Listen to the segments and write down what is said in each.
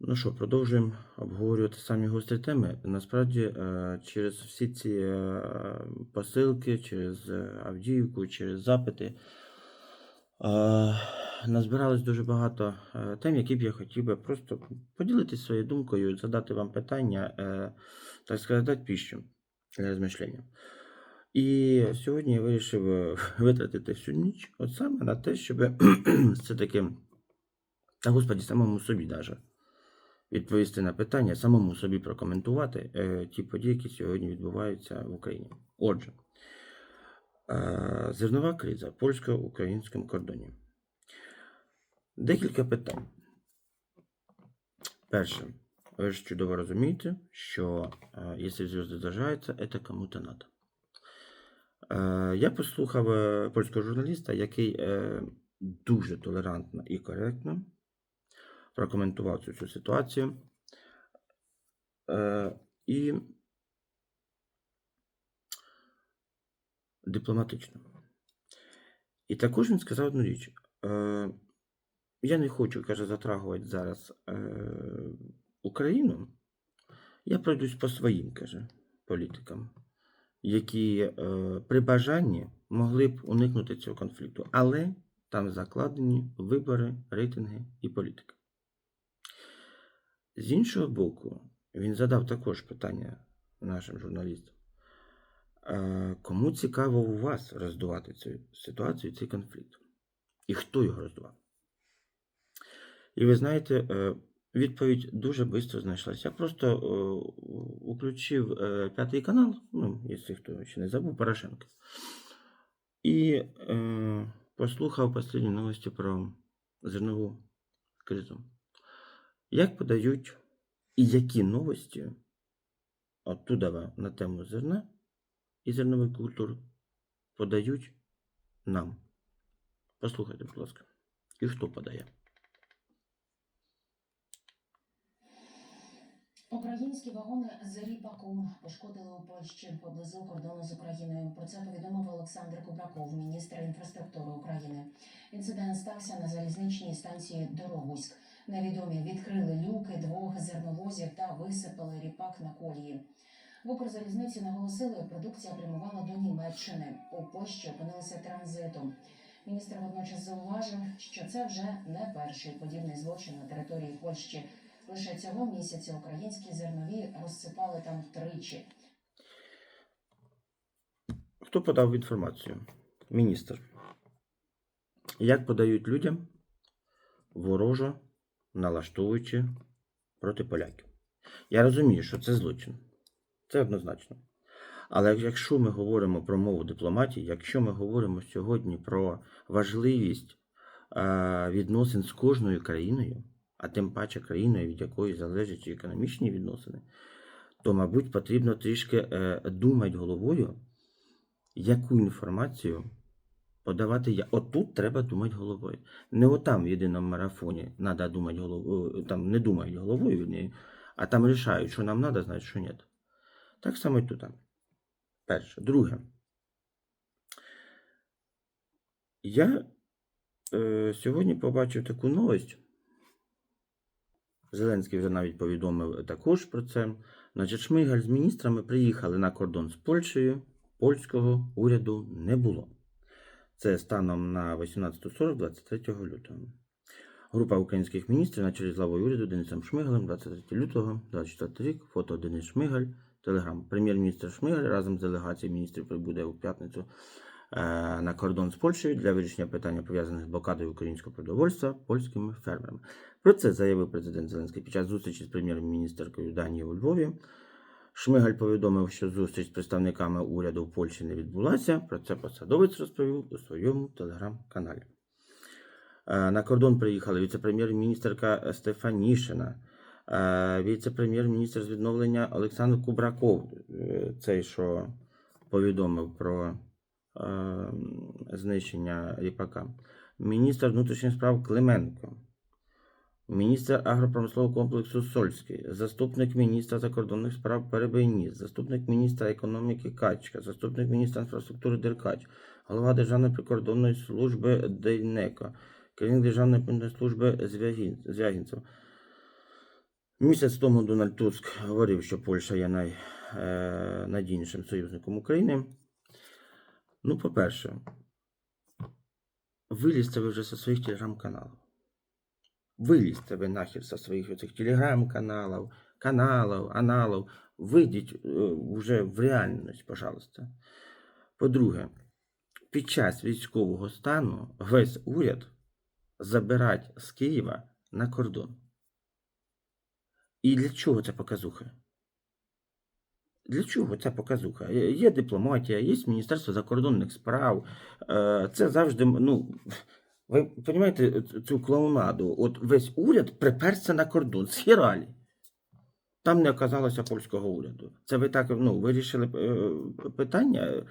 Ну що, продовжуємо обговорювати самі гострі теми. Насправді, е, через всі ці е, посилки, через е, Авдіївку, через запити, назбиралось дуже багато тем, які б я хотів би просто поділитися своєю думкою, задати вам питання, так сказати, піщу для розмішлення. І сьогодні я вирішив витратити всю ніч от саме на те, щоб все-таки, та господі, самому собі даже відповісти на питання, самому собі прокоментувати е, ті події, які сьогодні відбуваються в Україні. Отже, е, зернова криза польсько-українському кордоні. Декілька питань. Перше, ви ж чудово розумієте, що е, якщо зв'язки зажаються, це кому-то надо. Я послухав польського журналіста, який дуже толерантно і коректно прокоментував цю, цю ситуацію. Е, і дипломатично. І також він сказав одну річ. Е, я не хочу, каже, затрагувати зараз е, Україну. Я пройдусь по своїм, каже, політикам, які е, при бажанні могли б уникнути цього конфлікту. Але там закладені вибори, рейтинги і політика. З іншого боку, він задав також питання нашим журналістам. Е, Кому цікаво у вас роздувати цю ситуацію, цей конфлікт? І хто його роздував? І ви знаєте, е, відповідь дуже швидко знайшлася. Я просто е, включив е, п'ятий канал, ну, якщо хто ще не забув, Порошенка. І е, послухав останні новості про зернову кризу. Як подають і які новості оттуда на тему зерна і зернових культур подають нам? Послухайте, будь ласка. І хто подає? Українські вагони з ріпаком пошкодили у Польщі поблизу кордону з Україною. Про це повідомив Олександр Кубраков, міністр інфраструктури України. Інцидент стався на залізничній станції Дорогуськ. Невідомі відкрили люки двох зерновозів та висипали ріпак на колії. В Укрзалізниці наголосили, продукція прямувала до Німеччини. У Польщі опинилися транзитом. Міністр водночас зауважив, що це вже не перший подібний злочин на території Польщі. Лише цього місяця українські зернові розсипали там тричі. Хто подав інформацію? Міністр. Як подають людям, ворожо налаштовуючи проти поляків? Я розумію, що це злочин. Це однозначно. Але якщо ми говоримо про мову дипломатії, якщо ми говоримо сьогодні про важливість е, відносин з кожною країною, а тим паче країною, від якої залежать економічні відносини, то, мабуть, потрібно трішки е, думати головою, яку інформацію подавати я. Отут треба думати головою. Не отам в єдиному марафоні треба думати головою, там не думають головою, ні, а там рішають, що нам треба, значить, що ні. Так само і тут. Перше. Друге. Я е, сьогодні побачив таку новость. Зеленський вже навіть повідомив також про це. Значить, Шмигаль з міністрами приїхали на кордон з Польщею. Польського уряду не було. Це станом на 18.40 23 лютого. Група українських міністрів на чолі з главою уряду Денисом Шмигалем 23 лютого 24 рік. Фото Денис Шмигаль. Телеграм. Прем'єр-міністр Шмигаль разом з делегацією міністрів прибуде у п'ятницю е, на кордон з Польщею для вирішення питання пов'язаних з блокадою українського продовольства польськими фермерами. Про це заявив президент Зеленський під час зустрічі з прем'єр-міністеркою Данії у Львові. Шмигаль повідомив, що зустріч з представниками уряду в Польщі не відбулася. Про це посадовець розповів у своєму телеграм-каналі. Е, На кордон приїхали віце-прем'єр-міністерка Стефанішина, е, віце-прем'єр-міністр з відновлення Олександр Кубраков, е, цей, що повідомив про знищення ріпака, міністр внутрішніх справ Клименко, міністр агропромислового комплексу Сольський, заступник міністра закордонних справ Перебийніс, заступник міністра економіки Качка, заступник міністра інфраструктури Деркач, голова Державної прикордонної служби Дейнеко, керівник Державної прикордонної служби Звягінцев. Місяць тому Дональд Туск говорив, що Польща є найнадійнішим союзником України. Ну, по-перше, вилізьте ви вже зі своїх телеграм-каналів. Вилізьте ви нахер зі своїх оцих телеграм-каналів, каналів, аналів. Вийдіть е, вже в реальність, пожалуйста. По-друге, під час військового стану весь уряд забирать з Києва на кордон. І для чого ця показуха? Для чого ця показуха? Є є дипломатія, є Міністерство закордонних справ. Е, Це завжди, ну, ви розумієте цю клоунаду? От весь уряд приперся на кордон з Хіралі. Там не оказалося польського уряду. Це ви так ну, вирішили е, питання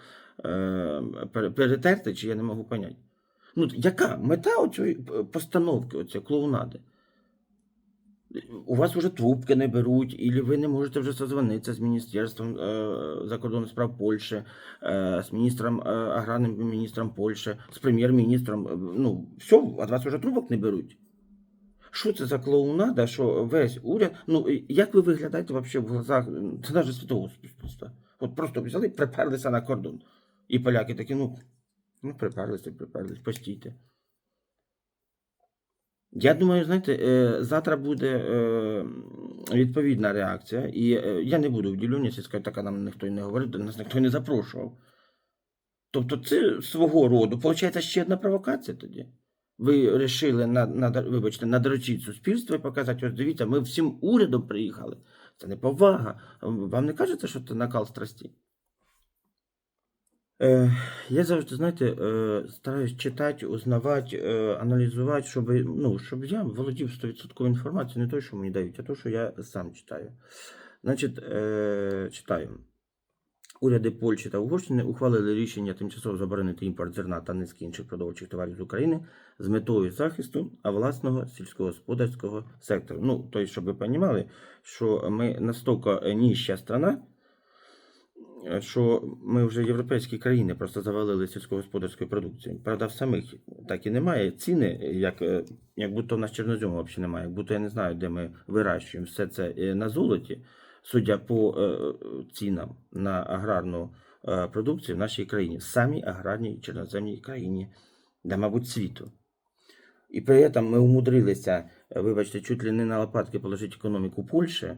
е, перетерти, чи я не можу поняти. Ну, яка мета оцієї постановки, оцієї клоунади? У вас вже трубки не беруть, і ви не можете вже созвонитися з Міністерством е, закордонних справ Польщі, е, з міністром е, аграрним міністром Польщі, з прем'єр-міністром. Е, Ну, все, від вас вже трубок не беруть. Що це за клоунада, що весь уряд. Ну, як ви виглядаєте вообще в глазах це навіть світового суспільства? От просто взяли приперлися на кордон. І поляки такі, ну, ну приперлися, приперлися, постійте. Я думаю, знаєте, е, завтра буде е, відповідна реакція, і е, я не буду в ділюнісі сказати, так нам ніхто не говорив, до нас ніхто не запрошував. Тобто це свого роду, виходить, ще одна провокація тоді. Ви вирішили вибачте, надрочити суспільство і показати, ось дивіться, ми всім урядом приїхали. Це не повага. Вам не кажеться, що це накал страсті? Е, я завжди, знаєте, е, стараюсь читати, узнавати, е, аналізувати, щоб, ну, щоб я володів 100% інформацією, не той, що мені дають, а то, що я сам читаю. Значить, читаю. Уряди Польщі та Угорщини ухвалили рішення тимчасово заборонити імпорт зерна та низки інших продовольчих товарів з України з метою захисту а власного сільськогосподарського сектору. Ну, тобто, щоб ви розуміли, що ми настільки ніща страна, що ми вже європейські країни просто завалили сільськогосподарською продукцією. Правда, в самих так і немає ціни, як, е, як будто в нас чорнозьому взагалі немає, як будто я не знаю, де ми вирощуємо все це е, на золоті, судя по е, цінам на аграрну е, продукцію в нашій країні, самій аграрній чорноземній країні, да, мабуть, світу. І при цьому ми умудрилися, е, вибачте, чуть ли не на лопатки положити економіку Польщі, е,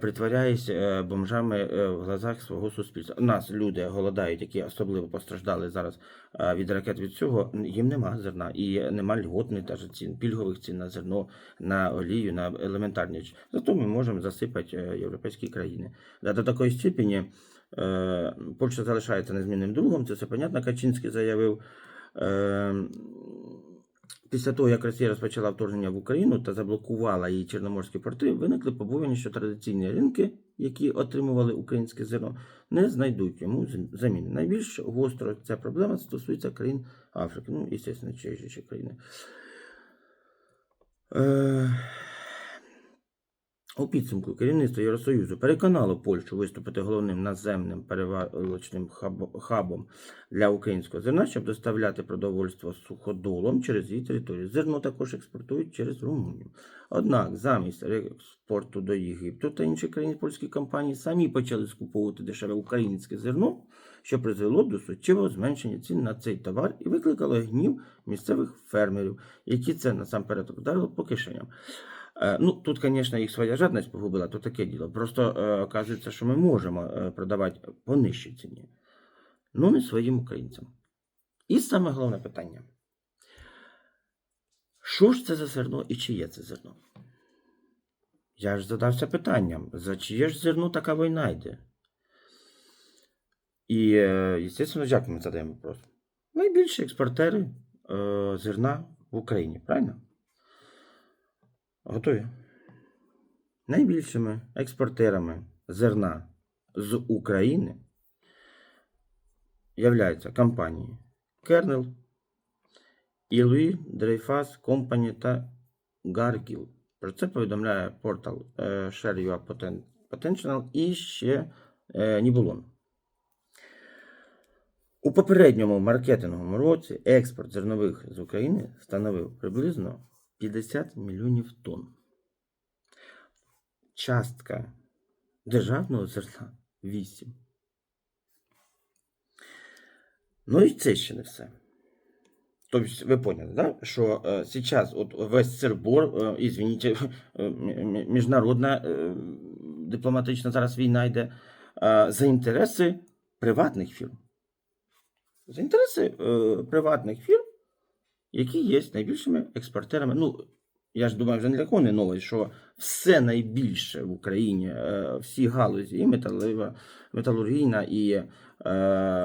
притворяясь е, бомжами е, в глазах свого суспільства. У нас люди голодають, які особливо постраждали зараз е, від ракет від цього. Їм нема зерна і нема льготних цін, пільгових цін на зерно, на олію, на елементарні. речі. Зато ми можемо засипати е, європейські країни. До такої степені е, Польща залишається незмінним другом. Це все понятно. Качинський заявив. Після того, як Росія розпочала вторгнення в Україну та заблокувала її чорноморські порти, виникли побоювання, що традиційні ринки, які отримували українське зерно, не знайдуть йому зам- заміни. Найбільш гостро ця проблема стосується країн Африки, ну, звісно, ще країни. Е... У підсумку керівництво Євросоюзу переконало Польщу виступити головним наземним перевалочним хабом для українського зерна, щоб доставляти продовольство суходолом через її територію. Зерно також експортують через Румунію. Однак замість експорту до Єгипту та інших країн польські компанії самі почали скуповувати дешеве українське зерно, що призвело до суттєвого зменшення цін на цей товар і викликало гнів місцевих фермерів, які це насамперед вдарило по кишеням. Е, Ну, тут, звісно, їх своя жадність погубила, то таке діло. Просто е, оказується, що ми можемо е, продавати по нижчій ціні, ну не своїм українцям. І саме головне питання. Що ж це за зерно і чиє це зерно? Я ж задався питанням, за чиє ж зерно така війна йде? І, е, звісно, як ми задаємо вопрос? Найбільші експортери е, зерна в Україні, правильно? Готові. Найбільшими експортерами зерна з України являються компанії Kernel, Ілуї, Дрейфас, Company та Gargill. Про це повідомляє портал е, Share Potential і ще е, Нібулон. У попередньому маркетинговому році експорт зернових з України становив приблизно 50 мільйонів тонн. частка державного зерна 8. Ну і це ще не все. Тобто, ви поняли, да? що е, зараз от весь цирбор, е, извините, е, міжнародна е, дипломатична зараз війна йде е, за інтереси приватних фірм. За інтереси е, приватних фірм, які є найбільшими експортерами. Ну, я ж думаю, вже не не новий, що все найбільше в Україні, е, всі галузі, і металева, металургійна, і е,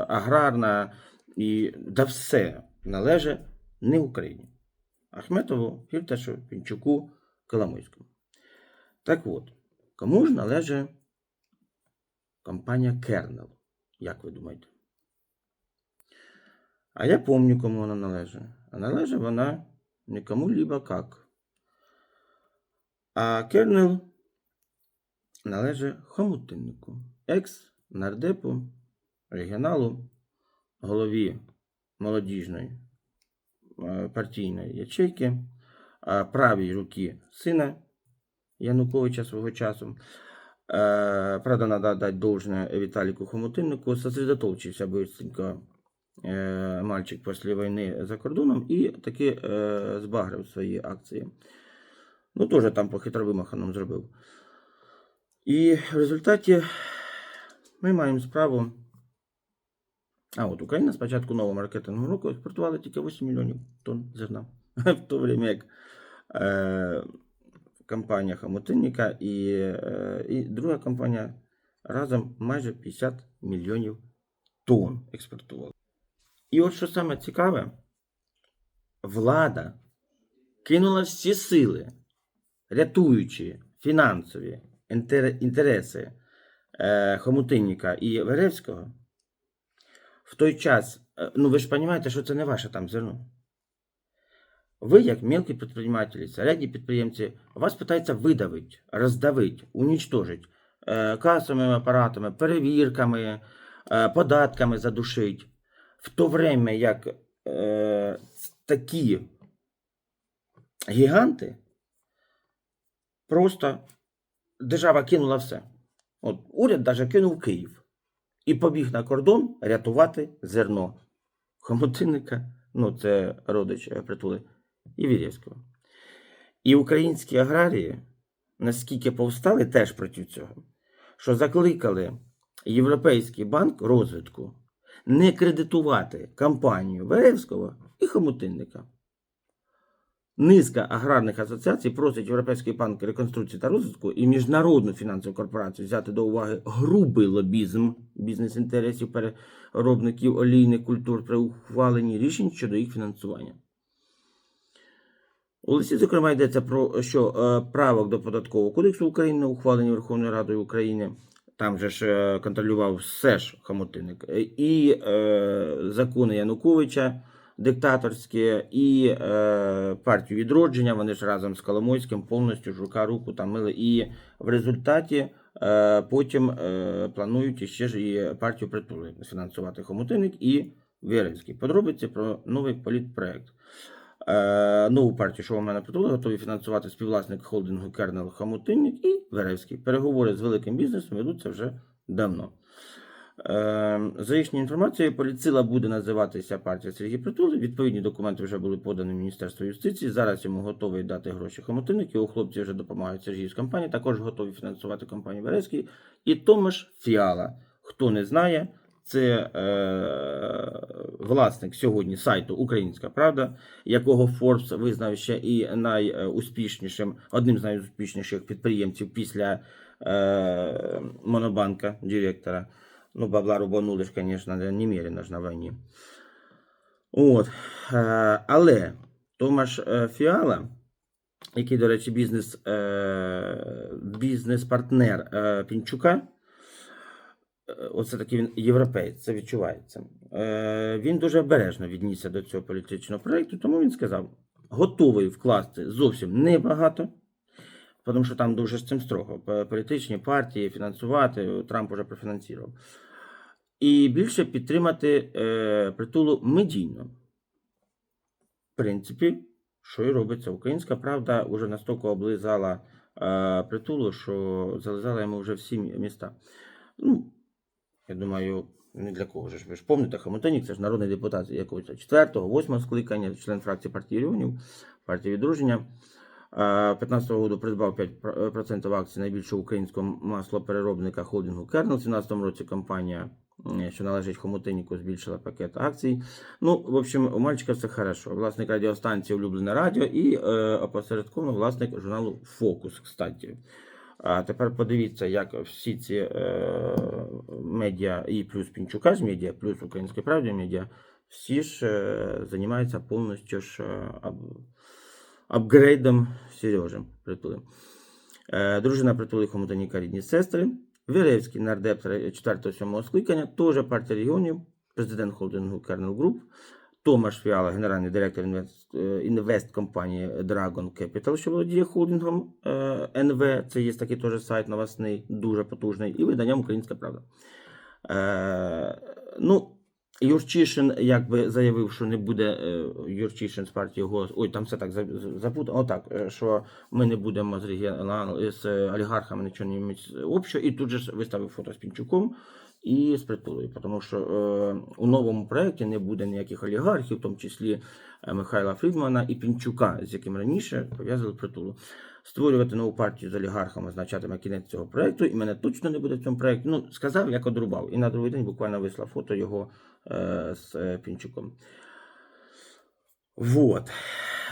аграрна, і да все належить не Україні. Ахметову, Фірташу, Пінчуку, Коломойському. Так от, кому ж належить компанія Кернел? Як ви думаєте? А я пам'ятаю, кому вона належить. А належить вона нікому либо как. А Кернел належить хомутиннику, екс-нардепу, регіоналу, голові молодіжної е, партійної ячейки, правій руки сина Януковича свого часу. Е, Правда, надо дать должное Виталику Хомутиннику. Сосредоточився быстренько мальчик після війни за кордоном і таки е, збагрив свої акції. Ну, теж там по хитровимаханому зробив. І в результаті ми маємо справу. А от Україна спочатку нового маркетингового року експортувала тільки 8 мільйонів тонн зерна. В то время як е, компанія Хамотинника і, е, і друга компанія разом майже 50 мільйонів тонн експортувала. І от що саме цікаве, влада кинула всі сили, рятуючи фінансові інтереси е, Хомутинника і Веревського, в той час, е, ну ви ж розумієте, що це не ваше там зерно. Ви, як мелкі підприємці, середні підприємці, вас питається видавити, роздавити, унічтожити е, касовими апаратами, перевірками, податками задушити. В то время як е, такі гіганти просто держава кинула все. От уряд даже кинув Київ і побіг на кордон рятувати зерно Хомутинника, ну це родич е, притули, і. І українські аграрії наскільки повстали теж проти цього, що закликали Європейський банк розвитку не кредитувати компанію Веревського і Хомутинника. Низка аграрних асоціацій просить Європейський банк реконструкції та розвитку і Міжнародну фінансову корпорацію взяти до уваги грубий лобізм бізнес-інтересів переробників олійних культур при ухваленні рішень щодо їх фінансування. У листі, зокрема, йдеться про що е, правок до податкового кодексу України, ухвалені Верховною Радою України. Там же ж е, контролював все ж Хамотинник. Е, І е, закони Януковича диктаторські, і е, партію відродження. Вони ж разом з Коломойським повністю ж рука руку там мили. І в результаті е, потім е, планують іще ж і партію притули фінансувати Хомутинник і Вєринський. Подробиці про новий політпроект. Е, нову партію, що у мене притули, готові фінансувати співвласник холдингу Кернел Хамутинник і Веревський. Переговори з великим бізнесом ведуться вже давно. Е, За їхньою інформацією, поліцила буде називатися партія Сергій Притули. Відповідні документи вже були подані Міністерство юстиції. Зараз йому готовий дати гроші Хомутинник. Його хлопці вже допомагають Сергію з компанії. Також готові фінансувати компанію Верецький. І Томаш Фіала. Хто не знає, це е, власник сьогодні сайту Українська Правда, якого Forbes визнав ще і найуспішнішим, одним з найуспішніших підприємців після е, Монобанка директора. Ну, бабла рубанули ж, звісно, немерено ж на війні. От. Е, але Томаш е, Фіала, який, до речі, бізнес, е, бізнес-партнер е, Пінчука, е, оце такий він європейць, це відчувається. Е, він дуже обережно віднісся до цього політичного проєкту, тому він сказав, готовий вкласти зовсім небагато. Тому що там дуже з цим строго. Політичні партії фінансувати, Трамп уже профінансував. І більше підтримати е, притулу медійно. В принципі, що і робиться. Українська правда вже настільки облизала е, притулу, що залезала йому вже всі міста. Ну, я думаю, не для кого ж. Ви ж пам'ятаєте, Хамотонік, це ж народний депутат якогось 4-го, 8-го скликання, член фракції партії регіонів, партії відродження. Е, 15-го року придбав 5% акцій найбільшого українського маслопереробника холдингу Кернел. В 17-му році компанія, що належить Хомутинніку, збільшила пакет акцій. Ну, в общем, у мальчика все хорошо. Власник радіостанції Улюблене Радіо і е, опосередковано власник журналу Фокус, кстати. А тепер подивіться, як всі ці е, медіа і плюс Пінчука ж медіа, плюс Українська Правда медіа, всі ж е, займаються повністю ж е, ап, апгрейдом Сережі Притули. Е, дружина Притули Хомутаніка рідні сестри. Віревський нардеп 4-7 скликання, теж партія регіонів, президент холдингу Kernel Group. Томаш Фіала, генеральний директор інвест, е, інвесткомпанії Dragon Capital, що володіє холдингом е, НВ. Це є такий теж сайт новосний, дуже потужний, і виданням Українська Правда. Е, ну, Юрчишин якби заявив, що не буде Юрчишин з партії голос. Ой, там все так запутано. Отак, що ми не будемо з регіонал з олігархами нічого не мати общого. І тут же виставив фото з Пінчуком і з притулою, тому що е, у новому проєкті не буде ніяких олігархів, в тому числі е, Михайла Фрідмана і Пінчука, з яким раніше пов'язали притулу. Створювати нову партію з олігархами означатиме кінець цього проєкту, і мене точно не буде в цьому проєкті. Ну, сказав, як одрубав. І на другий день буквально вислав фото його е, з е, Пінчуком. Вот.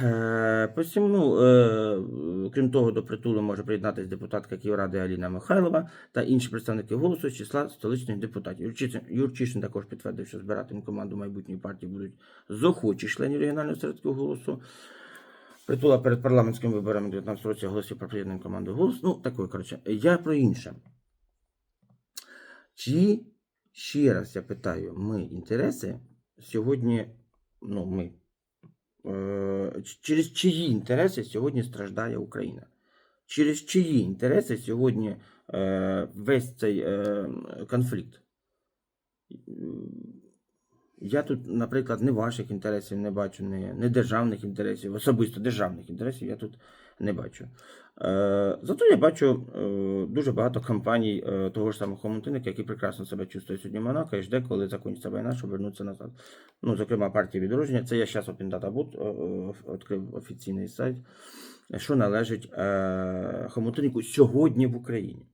Е, Посімну, е, крім того, до притулу може приєднатися депутатка Київради Аліна Михайлова та інші представники голосу з числа столичних депутатів. Юрчишин, також підтвердив, що збиратиме команду майбутньої партії будуть з охочих членів регіонального середського голосу. Притула перед парламентськими виборами 19 році оголосив про приєднання команди голос. Ну, такої, коротше, я про інше. Чи ще раз я питаю, ми інтереси сьогодні, ну, ми, через чиї інтереси сьогодні страждає Україна? Через чиї інтереси сьогодні е, весь цей е, конфлікт? Я тут, наприклад, не ваших інтересів не бачу, не державних інтересів, особисто державних інтересів я тут не бачу. Е, зато я бачу е, дуже багато компаній е, того ж самого Хомутинника, які прекрасно себе чувствують сьогодні Монако і жде, коли закінчиться війна, щоб вернутися назад. Ну, зокрема, партія відродження. Це я зараз Open Data Boot е, відкрив офіційний сайт, що належить Хомутиннику сьогодні в Україні.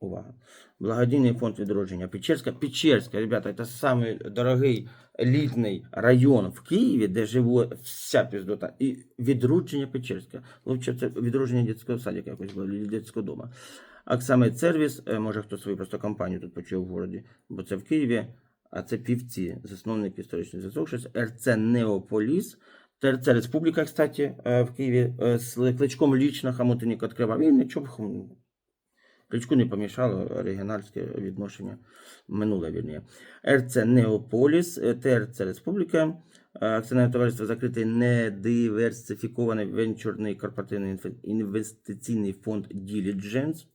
Увага. Благодійний фонд відродження Печерська. Печерська, ребята, це самий дорогий елітний район в Києві, де живе вся піздота. І відродження Печерська. Лучше це відродження дитячого садика якось було, дитячого дому. Аксамит сервіс, е, може хто свою просто компанію тут почув в городі, бо це в Києві, а це півці, засновник історичний зв'язок, РЦ Неополіс. ТРЦ Республіка, кстати, е, в Києві е, з кличком лічно Хамотинік відкривав. Він нічого Кличку не помішало оригінальське відношення минуле вірніше. РЦ Неополіс, е, ТРЦ Республіка, е, акціонерне товариство закритий недиверсифікований венчурний корпоративний інвестиційний фонд Diligence,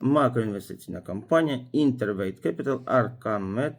макроінвестиційна компанія, Interweight Capital, Arcamed,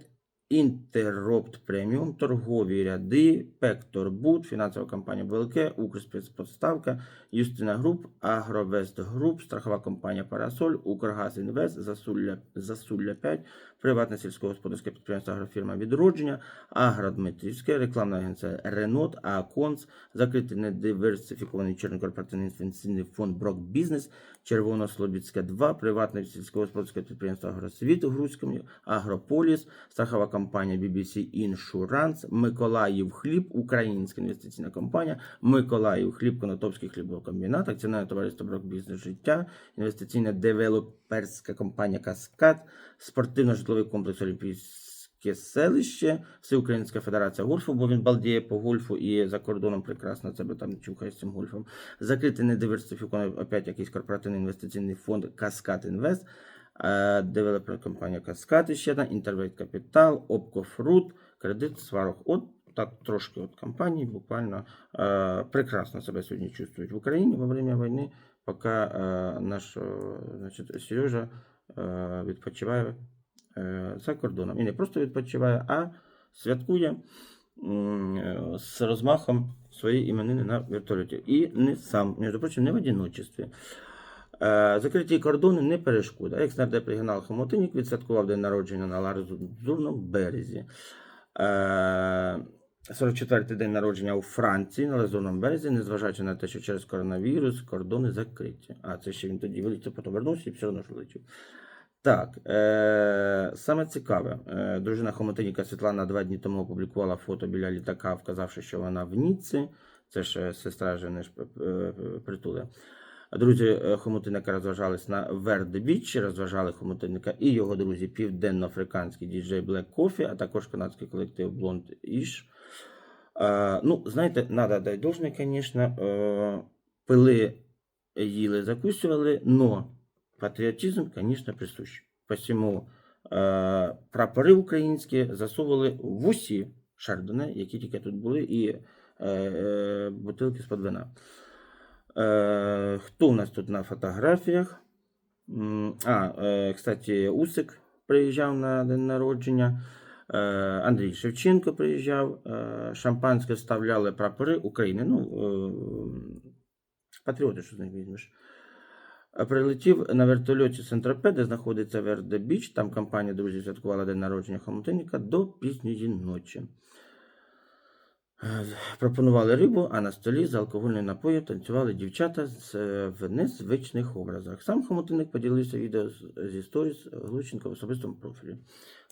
Interrupt Premium, торгові ряди, Пектор Бут, фінансова компанія БЛК, Укрспецподставка, Юстина Груп, Агровест Груп, страхова компанія Парасоль, Укргаз Інвест, Засулля, Засулля 5, приватне сільськогосподарське підприємство Агрофірма Відродження, Агродмитрівське, рекламна агенція Ренот, Аконс, закритий недиверсифікований чорнокорпоративний інвестиційний фонд Брок Бізнес, Червонослобідське 2, приватне сільськогосподарське підприємство Агросвіт у Грузькому, Агрополіс, страхова компанія BBC Insurance, Миколаїв Хліб, Українська інвестиційна компанія, Миколаїв Хліб, Конотопський хлібокомбінат, акціонерне товариство Брок Бізнес Життя, інвестиційна девелоперська компанія Каскад, спортивно-житловий комплекс Олімпійське селище, Всеукраїнська Федерація гольфу, бо він балдіє по гольфу і за кордоном прекрасно себе там чухає з цим гольфом. Закритий недиверсифікований опять якийсь корпоративний інвестиційний фонд Каскад Інвест, е, девелопер компанія Каскад ще одна, Інтервейт Капітал, Опко Фрут, Кредит Сварог. От так трошки от компаній буквально е, прекрасно себе сьогодні чувствують в Україні во время війни, поки е, наш значить, Сережа е, відпочиває за кордоном. І не просто відпочиває, а святкує е, з розмахом свої іменини на вертольоті. І не сам, між прочим, не в одиночестві. Е, Закриті кордони не перешкода. Екс-нардеп регіонал Хомотинік відсвяткував день народження на Ларзурному березі. Е, 44-й день народження у Франції на Лазурному березі, незважаючи на те, що через коронавірус кордони закриті. А це ще він тоді вилетів, потім вернувся і все одно ж вилетів. Так, е, саме цікаве, е, дружина Хомотиніка Світлана два дні тому опублікувала фото біля літака, вказавши, що вона в Ніцці. Це ж е, сестра жени ж, е, е, притули. Друзі е, розважались на Верде Біч, розважали Хомотинника і його друзі південноафриканський діджей Black Coffee, а також канадський колектив Blond Ish. Е, ну, знаєте, надо дати должне, звісно, е, пили, їли, закусували, но патріотизм, звісно, присущий. Посему е, прапори українські засовували в усі шардоне, які тільки тут були, і е, е, бутилки з-під вина. Е, хто у нас тут на фотографіях? А, е, кстати, Усик приїжджав на день народження. Е, Андрій Шевченко приїжджав. Е, Шампанське вставляли прапори України. Ну, е, патріоти, що з них візьмеш. Прилетів на вертольоті Сентропе, де знаходиться Верде Біч. Там компанія друзів святкувала день народження Хомутинника до пізньої ночі. Пропонували рибу, а на столі з алкогольною напоєм танцювали дівчата е, в незвичних образах. Сам Хомутинник поділився відео з- зі сторіс Глущенка в особистому профілі.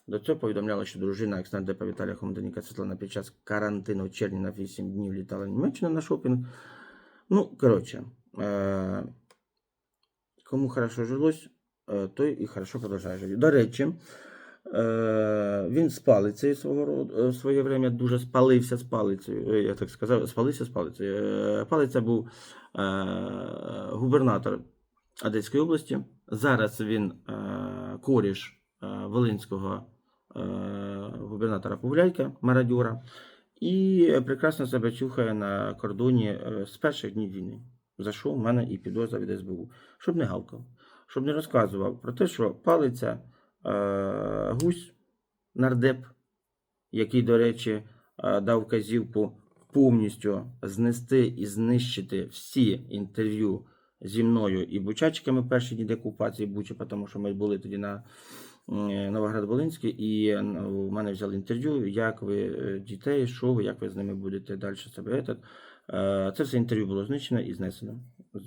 До цього повідомляли, що дружина екснардепа Віталія Хомутинника Світлана під час карантину в червні на 8 днів літала в Німеччину на шопінг. Ну, коротше, е- кому хорошо жилось, е, той і хорошо продовжує жити. До речі, е- він з палицею свого роду, е, в своє время дуже спалився з палицею. Я так сказав, спалився з палицею. Палиця був губернатор Одеської області. Зараз він коріш Волинського губернатора Пугуляйка, мародьора. І прекрасно себе чухає на кордоні з перших днів війни. За що в мене і підозра від СБУ. Щоб не гавкав, щоб не розказував про те, що палиця е, гусь, нардеп, який, до речі, е, дав вказівку повністю знести і знищити всі інтерв'ю зі мною і бучачками перші дні деокупації Бучі, тому що ми були тоді на е, Новоград-Волинський, і е, у мене взяли інтерв'ю, як ви е, дітей, що ви, як ви з ними будете далі себе. Е, Це все інтерв'ю було знищено і знесено.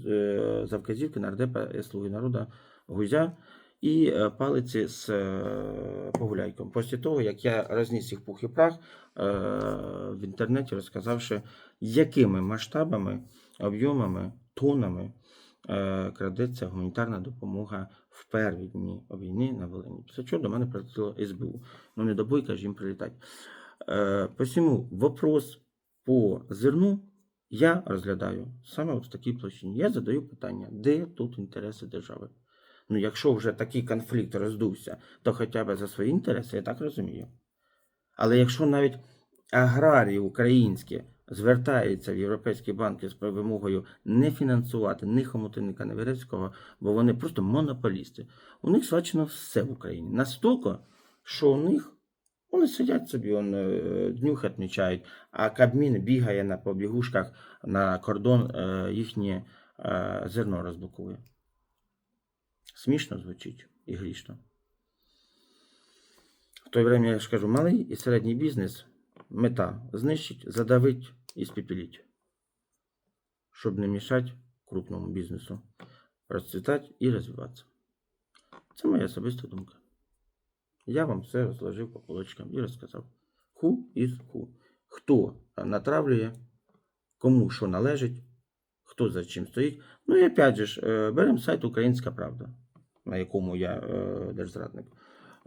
Е, За вказівки нардепа Слуги народу Гузя і е, палиці з погуляйком. Після того, як я розніс їх пух і прах в інтернеті, розказавши, якими масштабами, об'ємами, тонами крадеться гуманітарна допомога в перві дні війни на Волині. Після чого до мене прилетіло СБУ. Ну не до бойка ж їм прилітати. Посему вопрос по зерну я розглядаю саме от в такій площині. Я задаю питання, де тут інтереси держави? Ну, якщо вже такий конфлікт роздувся, то хоча б за свої інтереси, я так розумію. Але якщо навіть аграрії українські звертаються в європейські банки з вимогою не фінансувати ні Хомутинника, ні Верецького, бо вони просто монополісти. У них схвачено все в Україні. Настільки, що у них вони сидять собі, он, е, днюх відмічають, а Кабмін бігає на побігушках на кордон е, їхнє е, зерно розблокує. Смішно звучить і грішно. В той время, я ж кажу, малий і середній бізнес мета знищить, задавить і спепеліть, щоб не мішати крупному бізнесу розцвітати і розвиватися. Це моя особиста думка. Я вам все розложив по полочкам і розказав. Who is who. Хто натравлює, кому що належить, хто за чим стоїть. Ну і опять же, ж, е, беремо сайт Українська Правда, на якому я е, держзрадник.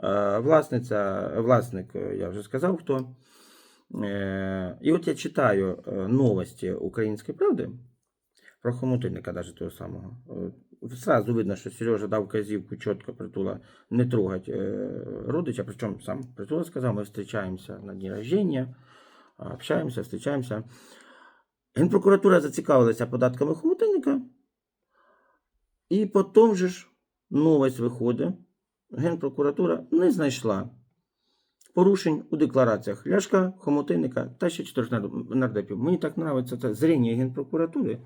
Е, Власниця, власник, е, я вже сказав хто. Е, І от я читаю е, новості Української правди про хомутинника, навіть того самого. Е, Сразу видно, що Сережа дав казівку чітко притула не трогать е, родича, причому сам притула сказав, ми зустрічаємося на дні рождения, общаємося, зустрічаємося. Генпрокуратура зацікавилася податками хомутинника, і потім же ж новость виходить. Генпрокуратура не знайшла порушень у деклараціях Ляшка, Хомотинника та ще чотирьох нардепів. Мені так подобається це зріння Генпрокуратури.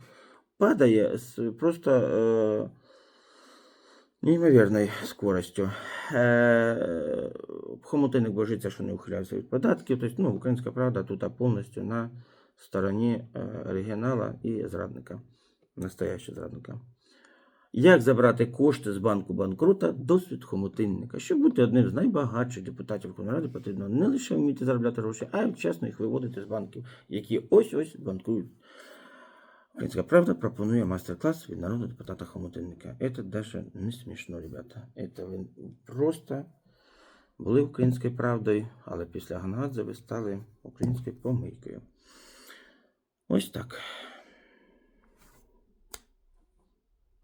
Падає з- просто е, неймовірною скоростю. Е, Хомутинник божиться, що не ухиляється від податків. Тобто, ну, українська правда тут повністю на стороні е, оригінала і зрадника, настоящого зрадника. Як забрати кошти з банку банкрута? Досвід хомутинника. Щоб бути одним з найбагатших депутатів Ради, потрібно не лише вміти заробляти гроші, а й чесно їх виводити з банків, які ось-ось банкують. Українська правда пропонує мастер-клас від народного депутата Хомутинника. Это даже не смішно, ребята. Это ви просто були українською правдою, але після Гангадзе ви стали українською помийкою. Ось так.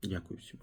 Дякую всім.